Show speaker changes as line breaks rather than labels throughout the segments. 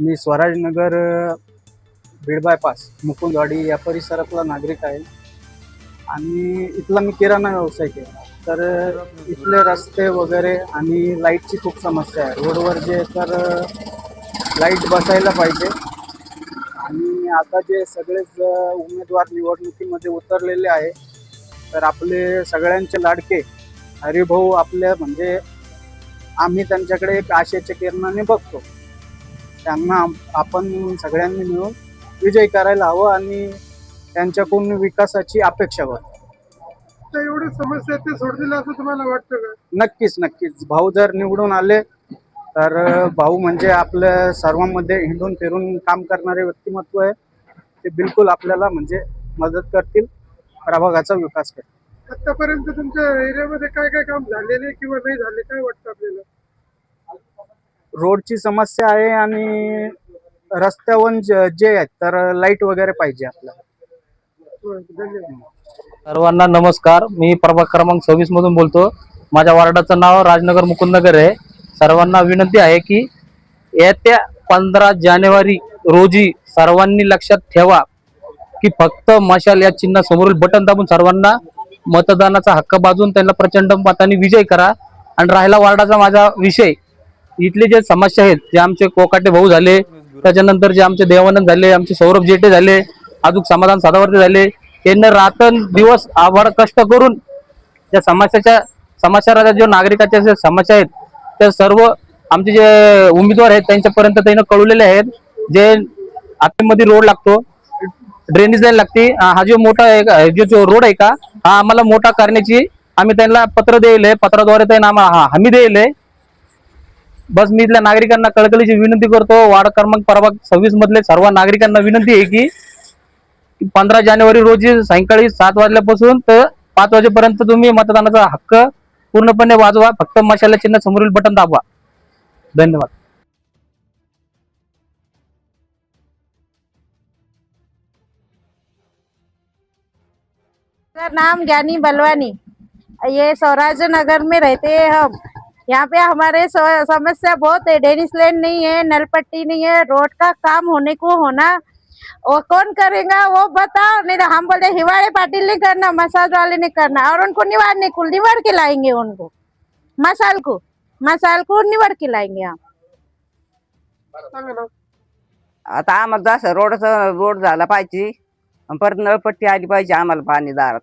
मी Swarajnagar Beed bypass Mukundwadi या परिसरातला नागरिक आहे. आणि इथला मी किराणा व्यवसाय केला. तर इथले रस्ते वगैरे आणि लाईटची खूप समस्या आहे. रोडवर जे तर लाइट बसायला पाहिजे. आणि आता जे सगळेच उमेदवार निवडणुकीमध्ये उतरलेले आहे तर आपले सगळ्यांचे लाडके हरिभाऊ आपल्या म्हणजे आम्ही त्यांच्याकडे एक आशेच्या किरणाने बघतो. त्यांना आपण सगळ्यांनी मिळून विजय करायला हवं आणि त्यांच्याकडून विकासाची अपेक्षा करतो
एवढी समस्या ते सोडतील असं तुम्हाला वाटतं का?
नक्कीच नक्कीच. भाऊ जर निवडून आले तर भाऊ म्हणजे आपल्या सर्वांमध्ये हिंडून फिरून काम करणारे व्यक्तिमत्व आहे. ते बिलकुल आपल्याला म्हणजे मदत करतील प्रभागाचा विकास करतील.
आतापर्यंत तुमच्या एरियामध्ये काय काय काम झालेले किंवा नाही झाले काय वाटतं आपल्याला?
रोडची समस्या आहे आणि रस्त्यावर ज- जे आहेत तर लाइट वगैरे पाहिजे आपल्याला.
सर्वांना नमस्कार. मी प्रभाग क्रमांक सव्वीस मधून बोलतो. माझ्या वार्डाचं नाव राजनगर मुकुंदनगर आहे. सर्वांना विनंती आहे की येत्या पंधरा जानेवारी रोजी सर्वांनी लक्षात ठेवा की फक्त मशाल या चिन्हासमोरील बटन दाबून सर्वांना मतदानाचा हक्क बाजून त्यांना प्रचंड मताने विजय करा. आणि राहिला वार्डाचा माझा विषय. इथले जे समस्या आहेत जे आमचे कोकाटे भाऊ झाले त्याच्यानंतर जे आमचे देवानंद झाले आमचे सौरभ जेटे झाले अजून समाधान साधावर्ते झाले त्यांना रातन दिवस आभार कष्ट करून त्या समस्याच्या समस्या जो नागरिकाच्या ज्या समस्या आहेत त्या सर्व आमचे जे उमेदवार आहेत त्यांच्यापर्यंत त्यांना कळवलेले आहेत. जे आतमध्ये रोड लागतो ड्रेनेज लाईन लागते हा जो मोठा आहे का- जो जो रोड आहे का हा आम्हाला मोठा करण्याची आम्ही त्यांना पत्र देईल पत्राद्वारे त्यांना आम्हाला हमी हमी आहे बस मी इथल्या नागरिकांना कळकळीची विनंती करतो. वार्ड क्रमांक प्रभाग सव्वीस मधले सर्व नागरिकांना विनंती आहे की पंधरा जानेवारी रोजी सायंकाळी सात वाजल्यापासून तर पाच वाजेपर्यंत तुम्ही मतदानाचा हक्क पूर्णपणे वाजवा. फक्त मशाला चिन्ह समोरील बटन दाबवा. धन्यवाद.
नाम ज्ञानी बलवानी. ये स्वराज नगर में रहते हैं हम. यहाँ पे हमारे समस्या बहुत है। डेनिस लैंड नहीं है नल पट्टी नहीं है रोड का काम होने को होना। वो कौन करेगा? वो बताओ। नहीं तो हम बोलते हिवाड़े पाटिल ने करना मसाज वाले ने करना। और उनको निवारने को निवार के लाएंगे उनको। मसाल को मसाल को निवार के लाएंगे हम।
आता आम्हाला जसं रोडचा रोड झाला पाहिजे आणि परत नळपट्टी आली पाहिजे आम्हाला पाणी दारात.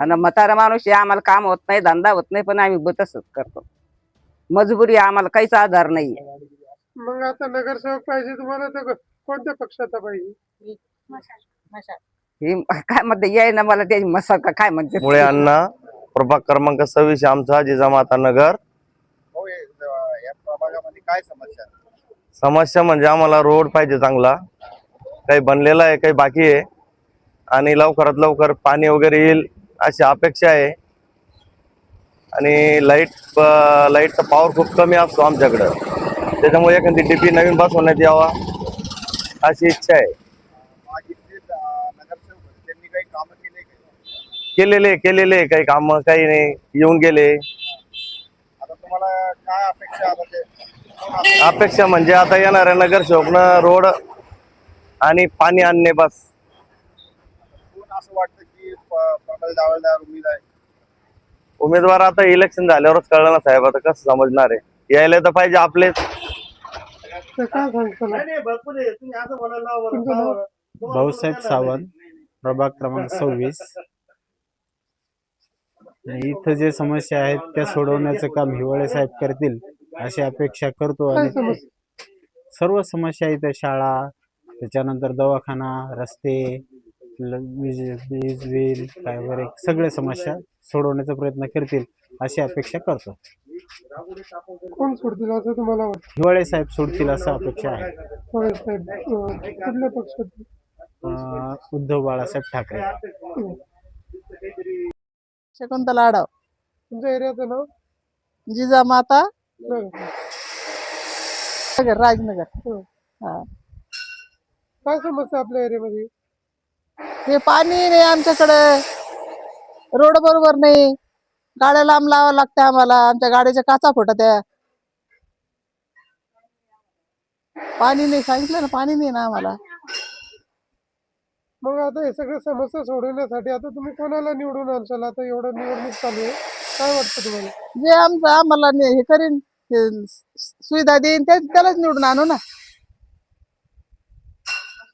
आणि म्हातारा माणूस आहे आम्हाला काम होत नाही धंदा होत नाही पण आम्ही तसंच करतो. मजबुरी आहे, आम्हाला काहीच आधार नाही.
मग आता नगरसेवक पाहिजे तुम्हाला तर कोणत्या पक्षाचा पाहिजे?
हे काय म्हणते याय ना मला त्याची मसा का काय म्हणते?
मुळे अण्णा प्रभाग क्रमांक सव्वीस आमचा जिजामाता नगर. समस्या म्हणजे आम्हाला रोड पाहिजे चांगला. काही बनलेला आहे काही बाकी आहे. आणि लवकरात लवकर पाणी वगैरे येईल अशी अपेक्षा आहे. आणि लाइट लाईटचा पॉवर खूप कमी असतो आमच्याकडं. त्याच्यामुळे एखादी डीपी नवीन बसवण्यात यावा अशी इच्छा आहे. केलेले केलेले काही काम काही नाही. येऊन गेले. अपेक्षा म्हणजे आता येणाऱ्या नगरसेवकनं रोड आणि पाणी आणणे बस. उमेदवार आता इलेक्शन झाल्यावरच कळलं ना साहेब आता कसं समजणार आहे? यायला तर पाहिजे आपलेच.
तर काय सांगतो ना? तुमचं नाव?
भाऊसाहेब सावंत प्रभाग क्रमांक सव्वीस. इथं जे समस्या आहेत त्या सोडवण्याचं काम हिवाळे साहेब करतील अशी अपेक्षा करतो
काय
आणि सर्व समस्या इथं शाळा त्याच्यानंतर दवाखाना रस्ते वीज वीज बिल काय वगैरे सगळे समस्या सोडवण्याचा प्रयत्न करतील अशी अपेक्षा करतो.
कोण सोडतील असं तुम्हाला वाटतं?
हिवाळे साहेब सोडतील असं अपेक्षा आहे.
साहेब अं,
अं, उद्धव बाळासाहेब ठाकरे.
शकुंतला आडव.
तुमच्या एरियाचं नाव?
जिजामाता
नगर.
नगर राजनगर.
काय समस्या आपल्या एरियामध्ये?
हे पाणी नाही आमच्याकडे. रोड बरोबर नाही. गाड्या लांब लावावं लागते आम्हाला. आमच्या गाडीच्या काचा फुटत आहे
पाणी नाही. सांगितलं ना पाणी नाही ना आम्हाला.
मग आता हे सगळ्या समस्या सोडवण्यासाठी आता तुम्ही कोणाला निवडून आणशाल? आता एवढं निवडणूक चालू आहे. काय वाटतं तुम्हाला?
जे आमचं आम्हाला हे करीन. सुविधा देईन त्या त्यालाच निवडून आणू ना.